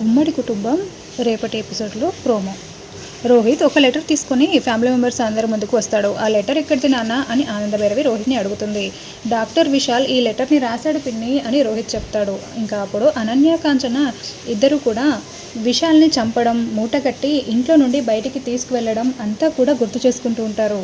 ఉమ్మడి కుటుంబం రేపటి ఎపిసోడ్లో ప్రోమో. రోహిత్ ఒక లెటర్ తీసుకొని ఫ్యామిలీ మెంబర్స్ అందరి ముందుకు వస్తాడు. ఆ లెటర్ ఎక్కడిది నాన్న? అని ఆనందభైరవి రోహిత్ని అడుగుతుంది. డాక్టర్ విశాల్ ఈ లెటర్ని రాశాడు పిన్ని అని రోహిత్ చెప్తాడు. ఇంకా అప్పుడు అనన్య కాంచన ఇద్దరు కూడా విశాల్ని చంపడం మూటగట్టి ఇంట్లో నుండి బయటికి తీసుకువెళ్ళడం అంతా కూడా గుర్తు చేసుకుంటూ ఉంటారు.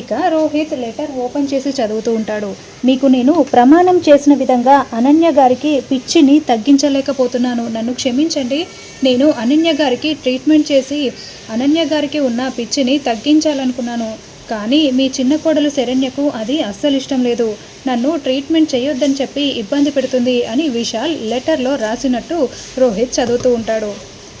ఇక రోహిత్ లెటర్ ఓపెన్ చేసి చదువుతూ ఉంటాడు. మీకు నేను ప్రమాణం చేసిన విధంగా అనన్య గారికి పిచ్చిని తగ్గించలేకపోతున్నాను. నన్ను క్షమించండి. నేను అనన్య గారికి ట్రీట్మెంట్ చేసి అనన్య గారికి ఉన్న పిచ్చిని తగ్గించాలనుకున్నాను. కానీ మీ చిన్న కోడలు శరణ్యకు అది అస్సలు ఇష్టం లేదు. నన్ను ట్రీట్మెంట్ చేయొద్దని చెప్పి ఇబ్బంది పెడుతుంది అని విశాల్ లెటర్లో రాసినట్టు రోహిత్ చదువుతూ ఉంటాడు.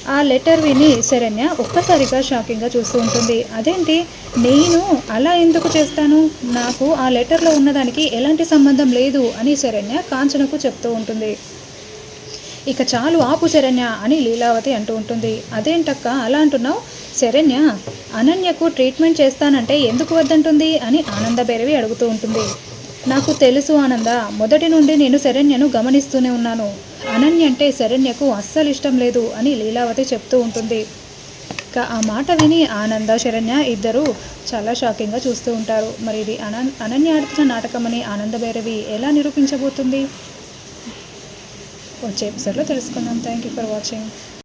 ఆ లెటర్ విని శరణ్య ఒక్కసారిగా షాకింగ్గా చూస్తూ ఉంటుంది. అదేంటి? నేను అలా ఎందుకు చేస్తాను? నాకు ఆ లెటర్లో ఉన్నదానికి ఎలాంటి సంబంధం లేదు అని శరణ్య కాంచనకు చెప్తూ ఉంటుంది. ఇక చాలు ఆపు శరణ్య అని లీలావతి అంటూ ఉంటుంది. అదేంటక్క? అలా అంటున్నావు? శరణ్య అనన్యకు ట్రీట్మెంట్ చేస్తానంటే ఎందుకు వద్దంటుంది? అని ఆనందభైరవి అడుగుతూ ఉంటుంది. నాకు తెలుసు ఆనంద మొదటి నుండి నేను శరణ్యను గమనిస్తూనే ఉన్నాను. అనన్య అంటే శరణ్యకు అస్సలు ఇష్టం లేదు అని లీలావతి చెప్తూ ఉంటుంది. ఇక ఆ మాట విని ఆనంద శరణ్య ఇద్దరు చాలా షాకింగ్గా చూస్తూ ఉంటారు. మరి ఇది అన అనన్య ఆడుతున్న నాటకమని ఆనంద భైరవి ఎలా నిరూపించబోతుంది? వచ్చే ఎపిసోడ్లో తెలుసుకుందాం. Thank you for watching